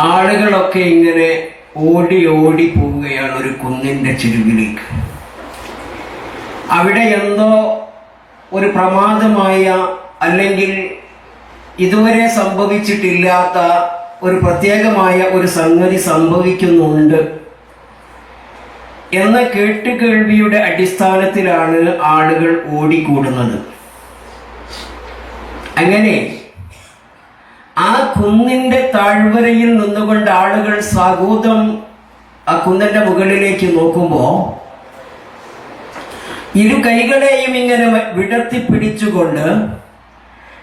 ആളുകളൊക്കെ ഇങ്ങനെ ഓടി ഓടി പോവുകയാണ് ഒരു കുന്നിന്റെ ചെരുവിലേക്ക് അവിടെ എന്തോ ഒരു പ്രമാദമായ അല്ലെങ്കിൽ ഇതുവരെ സംഭവിച്ചിട്ടില്ലാത്ത ഒരു പ്രത്യേകമായ ഒരു സംഗതി സംഭവിക്കുന്നുണ്ട് എന്ന കേട്ടുകേൾവിയുടെ അടിസ്ഥാനത്തിലാണ് ആളുകൾ ഓടിക്കൂടുന്നത്. അങ്ങനെ ആ കുന്നിന്റെ താഴ്വരയിൽ നിന്നുകൊണ്ട് ആളുകൾ സാഗൂതം ആ കുന്നിന്റെ മുകളിലേക്ക് നോക്കുമ്പോ ഇരു കൈകളെയും ഇങ്ങനെ വിടർത്തി പിടിച്ചുകൊണ്ട്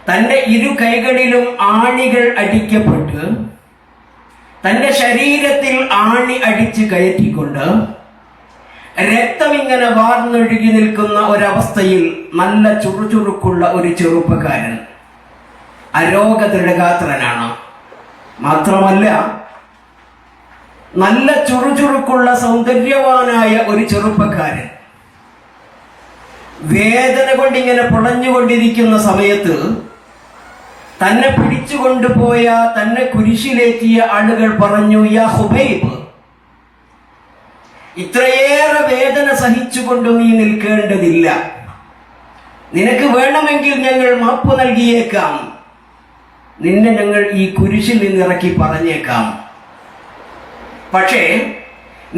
തന്റെ ഇരു കൈകളിലും ആണികൾ അടിക്കപ്പെട്ട് തന്റെ ശരീരത്തിൽ ആണി അടിച്ച് കയറ്റിക്കൊണ്ട് രക്തം ഇങ്ങനെ വാർന്നൊഴുകി നിൽക്കുന്ന ഒരവസ്ഥയിൽ നല്ല ചുറുചുറുക്കുള്ള ഒരു ചെറുപ്പക്കാരൻ. അരോഗദൃഢഗാത്രനാണ് മാത്രമല്ല നല്ല ചുറുചുറുക്കുള്ള സൗന്ദര്യവാനായ ഒരു ചെറുപ്പക്കാരൻ. വേദന കൊണ്ട് കൊണ്ടിങ്ങനെ പുളഞ്ഞുകൊണ്ടിരിക്കുന്ന സമയത്ത് തന്നെ പിടിച്ചുകൊണ്ടുപോയ തന്നെ കുരിശിലേറ്റിയ ആളുകൾ പറഞ്ഞു യാ ഹുബൈബ് ഇത്രയേറെ വേദന സഹിച്ചുകൊണ്ട് നീ നിൽക്കേണ്ടതില്ല. നിനക്ക് വേണമെങ്കിൽ ഞങ്ങൾ മാപ്പ് നൽകിയേക്കാം. നിന്നെ ഞങ്ങൾ ഈ കുരിശിൽ നിന്നിറക്കി പറഞ്ഞേക്കാം. പക്ഷേ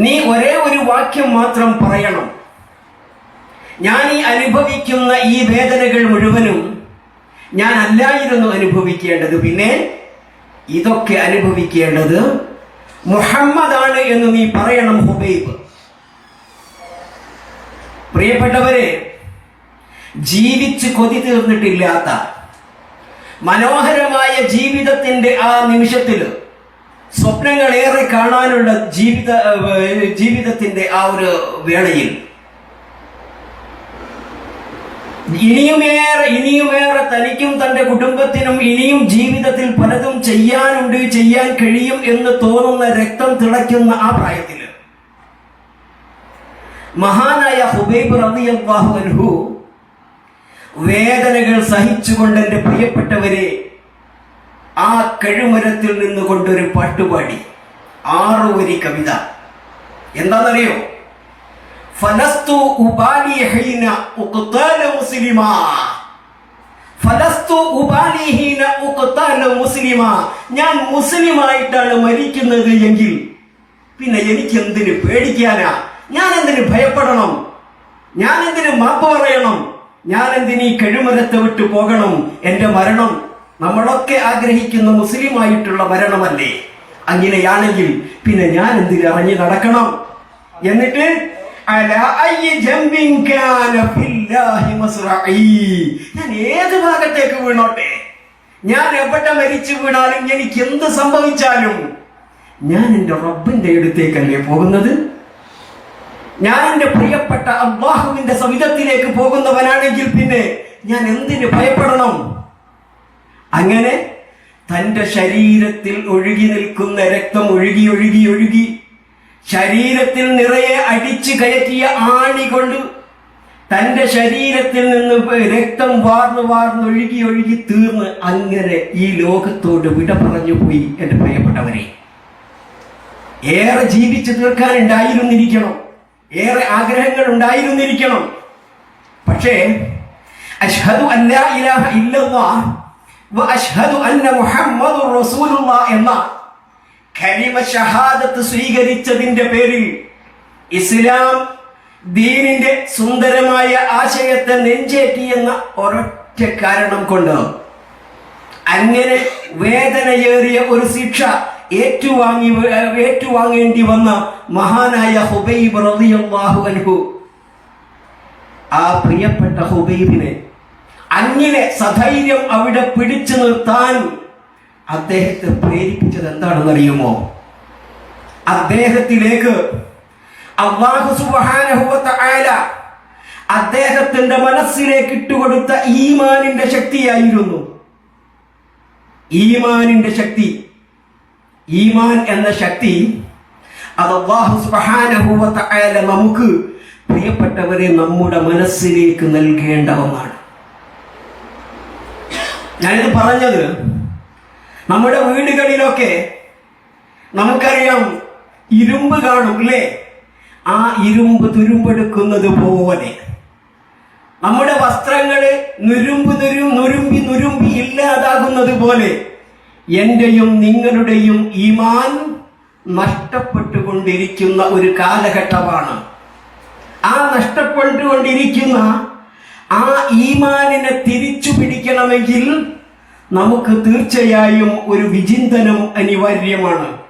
നീ ഒരേ ഒരു വാക്യം മാത്രം പറയണം. ഞാൻ ഈ അനുഭവിക്കുന്ന ഈ വേദനകൾ മുഴുവനും ഞാൻ അല്ലായിരുന്നു അനുഭവിക്കേണ്ടത്. പിന്നെ ഇതൊക്കെ അനുഭവിക്കേണ്ടത് മുഹമ്മദാണ് എന്ന് നീ പറയണം ഹുബൈബ്. പ്രിയപ്പെട്ടവരെ ജീവിച്ച് കൊതി തീർന്നിട്ടില്ലാത്ത മനോഹരമായ ജീവിതത്തിന്റെ ആ നിമിഷത്തിൽ സ്വപ്നങ്ങൾ ഏറെ കാണാനുള്ള ജീവിത ജീവിതത്തിന്റെ ആ ഒരു വേളയിൽ. ഇനിയുമേറെ ഇനിയുമേറെ തനിക്കും തന്റെ കുടുംബത്തിനും ഇനിയും ജീവിതത്തിൽ പലതും ചെയ്യാനുണ്ട് ചെയ്യാൻ കഴിയും എന്ന് തോന്നുന്ന രക്തം തിളയ്ക്കുന്ന ആ പ്രായത്തിൽ. മഹാനായ ഹുബൈബ് അൻഹു വേദനകൾ സഹിച്ചുകൊണ്ട് എന്റെ പ്രിയപ്പെട്ടവരെ ആ കഴുമരത്തിൽ നിന്നുകൊണ്ടൊരു പാട്ടുപാടി. ആറു വരി കവിത. എന്താണെന്നറിയോ? ഫലസ്തു ഉബാലി ഹീന ഉഖ്താല മുസ്ലിമാ. ഫലസ്തു ഉബാലി ഹീന ഉഖ്താല മുസ്ലിമാ. ഞാൻ മുസ്ലിമായിട്ടാണ് മരിക്കുന്നത് എങ്കിൽ പിന്നെ എനിക്ക് എന്തിന് പേടിക്കാനാ? ഞാൻ എന്തിന് ഭയപ്പെടണം? ഞാൻ എന്തിന് മാപ്പ് പറയണം? ഞാൻ എന്തിന് കഴിമരത്തെ വിട്ടു പോകണം? എന്റെ മരണം നമ്മളൊക്കെ ആഗ്രഹിക്കുന്ന മുസ്ലിം ആയിട്ടുള്ള മരണമല്ലേ? അങ്ങനെയാണെങ്കിൽ പിന്നെ ഞാൻ എന്തിന് ഇറങ്ങി നടക്കണം? എന്നിട്ട്. ഞാൻ ഏത് ഭാഗത്തേക്ക് വീണോട്ടെ? ഞാൻ എവിടെ മരിച്ചു വീണാലും എനിക്ക് എന്ത് സംഭവിച്ചാലും ഞാൻ എന്റെ റബ്ബിന്റെ അടുത്തേക്കല്ലേ പോകുന്നത്? ഞാൻ എന്റെ പ്രിയപ്പെട്ട അള്ളാഹുവിന്റെ സവിധത്തിലേക്ക് പോകുന്നവനാണെങ്കിൽ പിന്നെ ഞാൻ എന്തിന് ഭയപ്പെടണം? അങ്ങനെ തന്റെ ശരീരത്തിൽ ഒഴുകി നിൽക്കുന്ന രക്തം ഒഴുകി ഒഴുകി ഒഴുകി ശരീരത്തിൽ നിറയെ അടിച്ചു കയറ്റിയ ആണി കൊണ്ട് തന്റെ ശരീരത്തിൽ നിന്ന് രക്തം വാർന്നു വാർന്ന് ഒഴുകി ഒഴുകി തീർന്ന് അങ്ങനെ ഈ ലോകത്തോട് വിട പറഞ്ഞു പോയി എന്റെ പ്രിയപ്പെട്ടവരെ. ഏറെ ജീവിച്ചു തീർക്കാൻ ഉണ്ടായിരുന്നിരിക്കണം ഏറെ ആഗ്രഹങ്ങൾ ഉണ്ടായിരുന്നിരിക്കണം. പക്ഷേ അഷ്ഹദു അല്ലാ ഇല്ലല്ലാഹ് വ അഷ്ഹദു അന്ന മുഹമ്മദുർ റസൂലുള്ളാഹ് എന്ന കലിമ ഷഹാദത്ത് സ്വീകരിച്ചതിന്റെ പേരിൽ ഇസ്ലാം ദീനിന്റെ സുന്ദരമായ ആശയത്തെ നെഞ്ചേറ്റിയെന്ന ഒരൊറ്റ കാരണം കൊണ്ട് അങ്ങനെ വേദനയേറിയ ഒരു ശിക്ഷ ഏറ്റുവാങ്ങി ഏറ്റുവാങ്ങേണ്ടി വന്ന മഹാനായ ഹുബൈബ് റളിയല്ലാഹു അൻഹു. ആ പ്രിയപ്പെട്ട ഹുബൈബിനെ അങ്ങനെ സധൈര്യം അവിടെ പിടിച്ചു നിർത്താൻ അദ്ദേഹത്തെ പ്രേരിപ്പിച്ചത് എന്താണെന്നറിയുമോ? അദ്ദേഹത്തിലേക്ക് അള്ളാഹു സുബ്ഹാനഹു വ തആല അദ്ദേഹത്തിന്റെ മനസ്സിലേക്ക് ഇട്ടുകൊടുത്ത ഈമാനിന്റെ ശക്തിയായിരുന്നു. ഈമാനിന്റെ ശക്തി. ഈമാൻ എന്ന ശക്തി അത് അള്ളാഹു തആല നമുക്ക് പ്രിയപ്പെട്ടവരെ നമ്മുടെ മനസ്സിലേക്ക് നൽകേണ്ട ഒന്നാണ് ഞാനിത് പറഞ്ഞത് നമ്മുടെ വീടുകളിലൊക്കെ നമുക്കറിയാം ഇരുമ്പ് കാണും അല്ലേ? ആ ഇരുമ്പ് തുരുമ്പെടുക്കുന്നത് പോലെ. നമ്മുടെ വസ്ത്രങ്ങളെ നുരുമ്പ് നുരും നുരുമ്പി നുരുമ്പി ഇല്ലാതാകുന്നത് പോലെ എന്റെയും നിങ്ങളുടെയും ഈമാൻ നഷ്ടപ്പെട്ടുകൊണ്ടിരിക്കുന്ന ഒരു കാലഘട്ടമാണ്. ആ നഷ്ടപ്പെട്ടുകൊണ്ടിരിക്കുന്ന ആ ഈമാനിനെ തിരിച്ചു പിടിക്കണമെങ്കിൽ നമുക്ക് തീർച്ചയായും ഒരു വിചിന്തനം അനിവാര്യമാണ്.